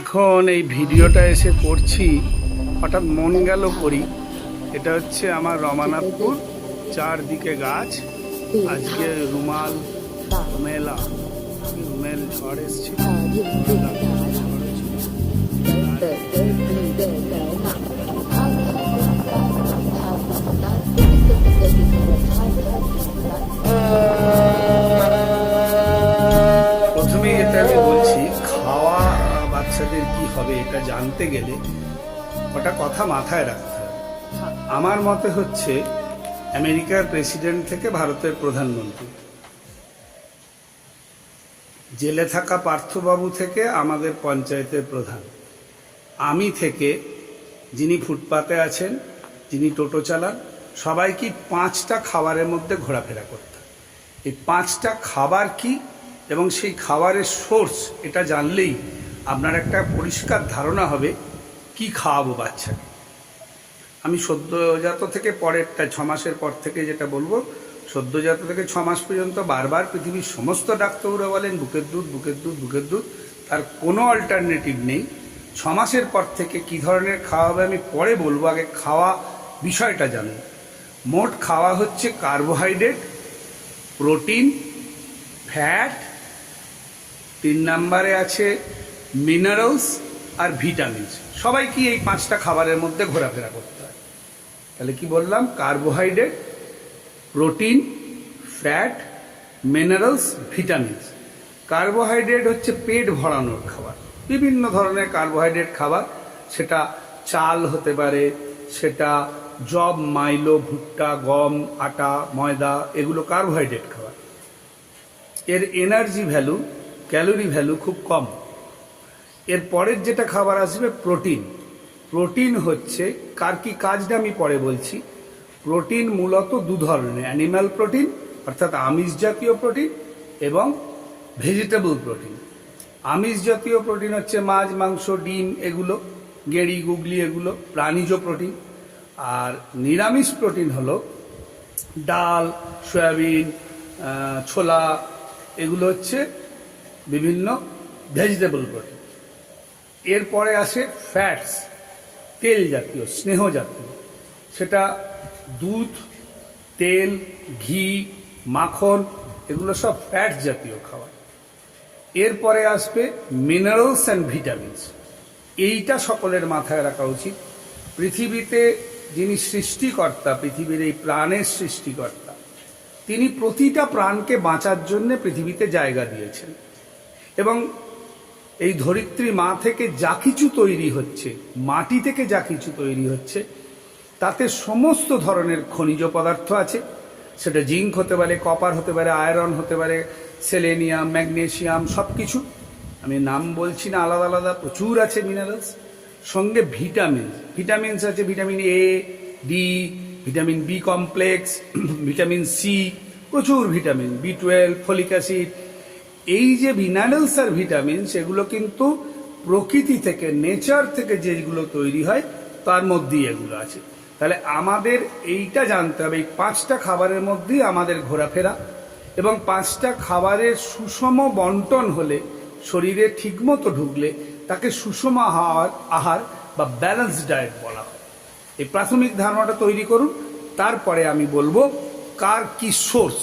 এখন এই ভিডিওটা এসে করছি, হঠাৎ মন গেল করি। এটা হচ্ছে আমার রমানাথপুর, চারদিকে গাছ, আজকে রুমাল, মেলা রুমেল ঝড় এসছিল প্রথমে বাচ্চাদের কি হবে এটা জানতে গেলে ওটা কথা মাথায় রাখতে হবে। আমার মতে হচ্ছে আমেরিকার প্রেসিডেন্ট থেকে ভারতের প্রধানমন্ত্রী। জেলে থাকা পার্থবাবু থেকে আমাদের পঞ্চায়েতের প্রধান। আমি থেকে যিনি ফুটপাতে আছেন যিনি টোটো চালান সবাই কি পাঁচটা খাবারের মধ্যে ঘোরাফেরা করতে এই পাঁচটা খাবার কি এবং সেই খাবারের সোর্স এটা জানলেই আপনার একটা পরিষ্কার ধারণা হবে কি খাওয়াবো বাচ্চাকে। আমি সদ্যজাত থেকে পরেরটা, ছ মাসের পর থেকে যেটা বলব, সদ্যজাত থেকে ছ মাস পর্যন্ত বারবার পৃথিবীর সমস্ত ডাক্তাররা বলেন, বুকের দুধ বুকের দুধ বুকের দুধ। তার কোনো অল্টারনেটিভ নেই। ছ মাসের পর থেকে কি ধরনের খাওয়া হবে আমি পরে বলব, আগে খাওয়া বিষয়টা জানুন। মোট খাওয়া হচ্ছে কার্বোহাইড্রেট প্রোটিন ফ্যাট তিন নম্বরে আছে মিনারেলস আর ভিটামিনস। সবাই কি এই পাঁচটা খাবারের মধ্যে ঘোরাফেরা করতে হয়? তাহলে কি বললাম? Carbohydrate, protein, fat, minerals, vitamins. Carbohydrate হচ্ছে পেট ভরানোর খাবার। বিভিন্ন ধরনের কার্বোহাইড্রেট খাবার। সেটা চাল হতে পারে, সেটা জব মাইলো, ভুট্টা, গম, আটা, ময়দা, এগুলো কার্বোহাইড্রেট খাবার। এর এনার্জি ভ্যালু ক্যালোরি ভ্যালু খুব কম। এর পরের যেটা খাবার আসবে প্রোটিন প্রোটিন হচ্ছে, কার কি কাজটা আমি পরে বলছি প্রোটিন মূলত দু ধরনের অ্যানিম্যাল প্রোটিন অর্থাৎ আমিষ জাতীয় প্রোটিন এবং ভেজিটেবল প্রোটিন আমিষ জাতীয় প্রোটিন হচ্ছে মাছ, মাংস, ডিম, এগুলো, গেড়ি, গুগলি, এগুলো, প্রাণীজ প্রোটিন আর নিরামিষ প্রোটিন হলো ডাল, সয়াবিন ছোলা, এগুলো হচ্ছে বিভিন্ন ভেজিটেবল প্রোটিন এরপরে আসে ফ্যাটস তেল জাতীয়, স্নেহ জাতীয়। সেটা দুধ, তেল, ঘি, মাখন, এগুলো সব ফ্যাট জাতীয় খাবার। এরপরে আসবে মিনারেলস অ্যান্ড ভিটামিনস এইটা সকলের মাথায় রাখা উচিত। পৃথিবীতে যিনি সৃষ্টিকর্তা, পৃথিবীর এই প্রাণের সৃষ্টিকর্তা, তিনি প্রতিটা প্রাণকে বাঁচার জন্য পৃথিবীতে জায়গা দিয়েছেন। এবং এই ধরিত্রী মা থেকে যা কিছু তৈরি হচ্ছে, মাটি থেকে যা কিছু তৈরি হচ্ছে, তাতে সমস্ত ধরনের খনিজ পদার্থ আছে। সেটা জিঙ্ক হতে পারে, কপার হতে পারে, আয়রন হতে পারে, সেলেনিয়াম ম্যাগনেসিয়াম সব কিছু আমি নাম বলছি না, আলাদা আলাদা, প্রচুর আছে মিনারেলস সঙ্গে ভিটামিন, ভিটামিনস আছে, vitamin A D vitamin B complex vitamin C প্রচুর vitamin B twelve folic acid এই যে মিনারেলস আর ভিটামিন সেগুলো কিন্তু প্রকৃতি থেকে নেচার থেকে যেগুলো তৈরি হয়, তার মধ্যেই এগুলো আছে। তাহলে আমাদের এইটা জানতে হবে, এই পাঁচটা খাবারের মধ্যেই আমাদের ঘোরাফেরা এবং পাঁচটা খাবারের সুষম বন্টন হলে, শরীরে ঠিকমতো ঢুকলে তাকে সুষম আহার আহার বা ব্যালেন্স ডায়েট বলা হয়। এই প্রাথমিক ধারণাটা তৈরি করুন, তারপরে আমি বলব কার কি সোর্স